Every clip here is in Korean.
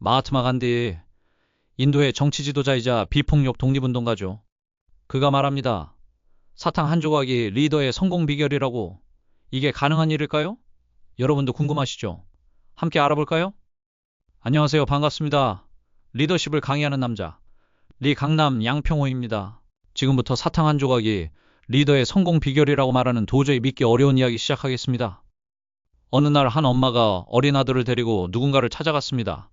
마하트마 간디, 인도의 정치 지도자이자 비폭력 독립운동가죠. 그가 말합니다. 사탕 한 조각이 리더의 성공 비결이라고. 이게 가능한 일일까요? 여러분도 궁금하시죠? 함께 알아볼까요? 안녕하세요. 반갑습니다. 리더십을 강의하는 남자. 리 강남 양평호입니다. 지금부터 사탕 한 조각이 리더의 성공 비결이라고 말하는 도저히 믿기 어려운 이야기 시작하겠습니다. 어느 날 한 엄마가 어린 아들을 데리고 누군가를 찾아갔습니다.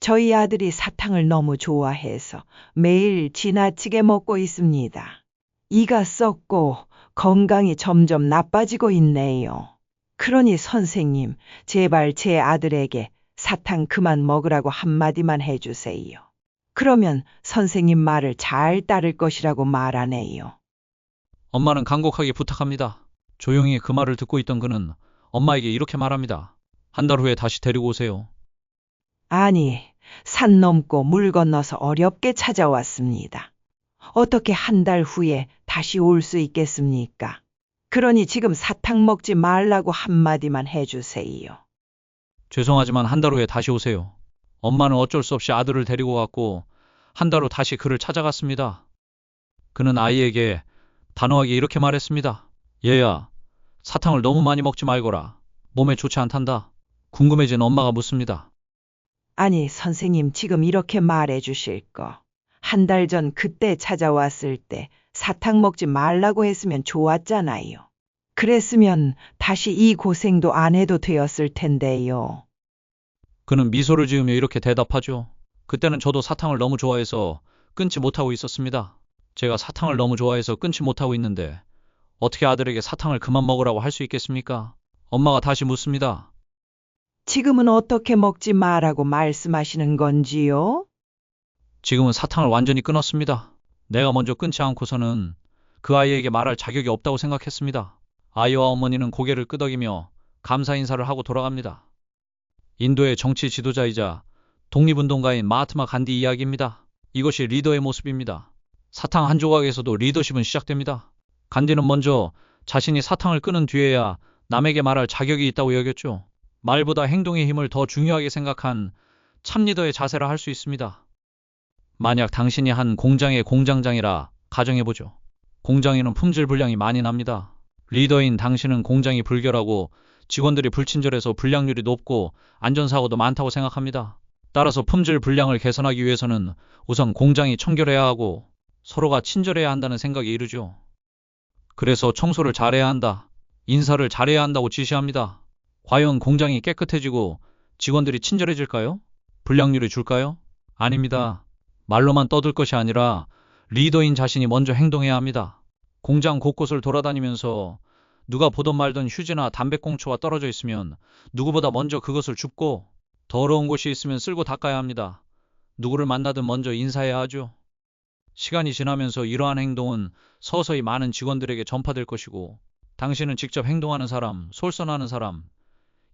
저희 아들이 사탕을 너무 좋아해서 매일 지나치게 먹고 있습니다. 이가 썩고 건강이 점점 나빠지고 있네요. 그러니 선생님, 제발 제 아들에게 사탕 그만 먹으라고 한마디만 해주세요. 그러면 선생님 말을 잘 따를 것이라고 말하네요. 엄마는 간곡하게 부탁합니다. 조용히 그 말을 듣고 있던 그는 엄마에게 이렇게 말합니다. 한 달 후에 다시 데리고 오세요. 아니, 산 넘고 물 건너서 어렵게 찾아왔습니다. 어떻게 한 달 후에 다시 올 수 있겠습니까? 그러니 지금 사탕 먹지 말라고 한마디만 해주세요. 죄송하지만 한 달 후에 다시 오세요. 엄마는 어쩔 수 없이 아들을 데리고 갔고 한 달 후 다시 그를 찾아갔습니다. 그는 아이에게 단호하게 이렇게 말했습니다. 얘야, 사탕을 너무 많이 먹지 말거라. 몸에 좋지 않단다. 궁금해진 엄마가 묻습니다. 아니, 선생님 지금 이렇게 말해 주실 거. 한 달 전 그때 찾아왔을 때 사탕 먹지 말라고 했으면 좋았잖아요. 그랬으면 다시 이 고생도 안 해도 되었을 텐데요. 그는 미소를 지으며 이렇게 대답하죠. 그때는 저도 사탕을 너무 좋아해서 끊지 못하고 있었습니다. 제가 사탕을 너무 좋아해서 끊지 못하고 있는데 어떻게 아들에게 사탕을 그만 먹으라고 할 수 있겠습니까? 엄마가 다시 묻습니다. 지금은 어떻게 먹지 마라고 말씀하시는 건지요? 지금은 사탕을 완전히 끊었습니다. 내가 먼저 끊지 않고서는 그 아이에게 말할 자격이 없다고 생각했습니다. 아이와 어머니는 고개를 끄덕이며 감사 인사를 하고 돌아갑니다. 인도의 정치 지도자이자 독립운동가인 마하트마 간디 이야기입니다. 이것이 리더의 모습입니다. 사탕 한 조각에서도 리더십은 시작됩니다. 간디는 먼저 자신이 사탕을 끊은 뒤에야 남에게 말할 자격이 있다고 여겼죠. 말보다 행동의 힘을 더 중요하게 생각한 참 리더의 자세라 할 수 있습니다. 만약 당신이 한 공장의 공장장이라 가정해보죠. 공장에는 품질 불량이 많이 납니다. 리더인 당신은 공장이 불결하고 직원들이 불친절해서 불량률이 높고 안전사고도 많다고 생각합니다. 따라서 품질 불량을 개선하기 위해서는 우선 공장이 청결해야 하고 서로가 친절해야 한다는 생각이 이르죠. 그래서 청소를 잘해야 한다. 인사를 잘해야 한다고 지시합니다. 과연 공장이 깨끗해지고 직원들이 친절해질까요? 불량률이 줄까요? 아닙니다. 말로만 떠들 것이 아니라 리더인 자신이 먼저 행동해야 합니다. 공장 곳곳을 돌아다니면서 누가 보던 말던 휴지나 담배꽁초가 떨어져 있으면 누구보다 먼저 그것을 줍고 더러운 곳이 있으면 쓸고 닦아야 합니다. 누구를 만나든 먼저 인사해야 하죠. 시간이 지나면서 이러한 행동은 서서히 많은 직원들에게 전파될 것이고 당신은 직접 행동하는 사람, 솔선하는 사람,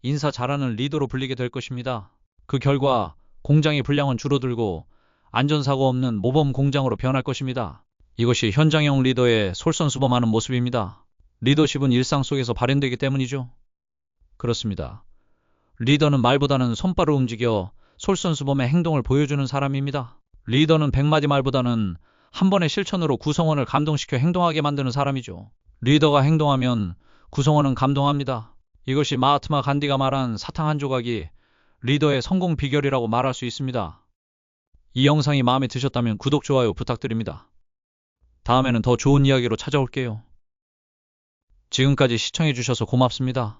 인사 잘하는 리더로 불리게 될 것입니다. 그 결과 공장의 분량은 줄어들고 안전사고 없는 모범 공장으로 변할 것입니다. 이것이 현장형 리더의 솔선수범하는 모습입니다. 리더십은 일상 속에서 발현되기 때문이죠. 그렇습니다. 리더는 말보다는 손발을 움직여 솔선수범의 행동을 보여주는 사람입니다. 리더는 백마디 말보다는 한 번의 실천으로 구성원을 감동시켜 행동하게 만드는 사람이죠. 리더가 행동하면 구성원은 감동합니다. 이것이 마하트마 간디가 말한 사탕 한 조각이 리더의 성공 비결이라고 말할 수 있습니다. 이 영상이 마음에 드셨다면 구독, 좋아요 부탁드립니다. 다음에는 더 좋은 이야기로 찾아올게요. 지금까지 시청해주셔서 고맙습니다.